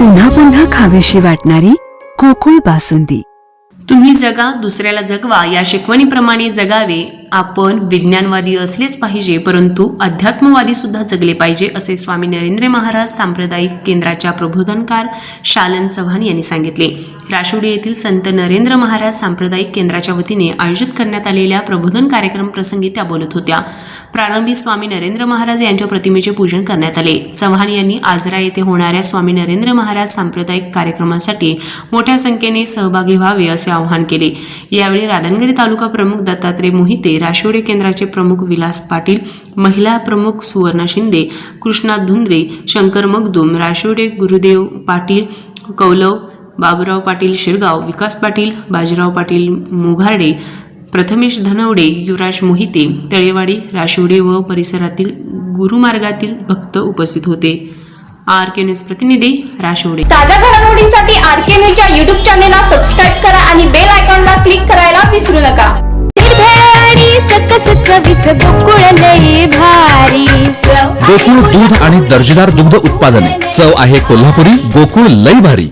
पुन्हा पुन्हा खावीशी वाटणारी कोकुळ बासुंदी. तुम्ही जगा दुसऱ्याला जगवा या शिकवणीप्रमाणे जगावे आपण विज्ञानवादी असलेच पाहिजे परंतु अध्यात्मवादी सुद्धा जगले पाहिजे असे स्वामी नरेंद्र महाराज सांप्रदायिक केंद्राच्या प्रबोधनकार शालन चव्हाण यांनी सांगितले. राशोडी येथील संत नरेंद्र महाराज सांप्रदायिक केंद्राच्या वतीने आयोजित करण्यात आलेल्या प्रबोधन कार्यक्रम प्रसंगी त्या बोलत होत्या. प्रारंभी स्वामी नरेंद्र महाराज यांच्या प्रतिमेचे पूजन करण्यात आले. चव्हाण यांनी आजरा येथे होणाऱ्या स्वामी नरेंद्र महाराज सांप्रदायिक कार्यक्रमासाठी मोठ्या संख्येने सहभागी व्हावे असे आवाहन केले. यावेळी राधानगरी तालुका प्रमुख दत्तात्रय मोहिते राशिवडे केंद्राचे प्रमुख विलास पाटील महिला प्रमुख सुवर्णा शिंदे कृष्णा धुंद्रे शंकर मगदुम राशिवडे गुरुदेव पाटील कौलव बाबुराव पाटील शिरगाव विकास पाटील बाजीराव पाटील मोघार्डे प्रथमेश धनवडे युवराज मोहिते तळेवाडी राशिवडे व परिसरातील गुरुमार्गातील भक्त उपस्थित होते. आर के न्यूज प्रतिनिधी राशिवडे. ताज्या घडामोडींसाठी आर के न्यूजच्या युट्यूब चॅनेलला सबस्क्राईब करा आणि बेल आयकॉनला क्लिक करायला विसरू नका. गोकुळ दूध आणि दर्जेदार दुग्ध उत्पादने. चव आहे कोल्हापुरी गोकुळ लई भारी.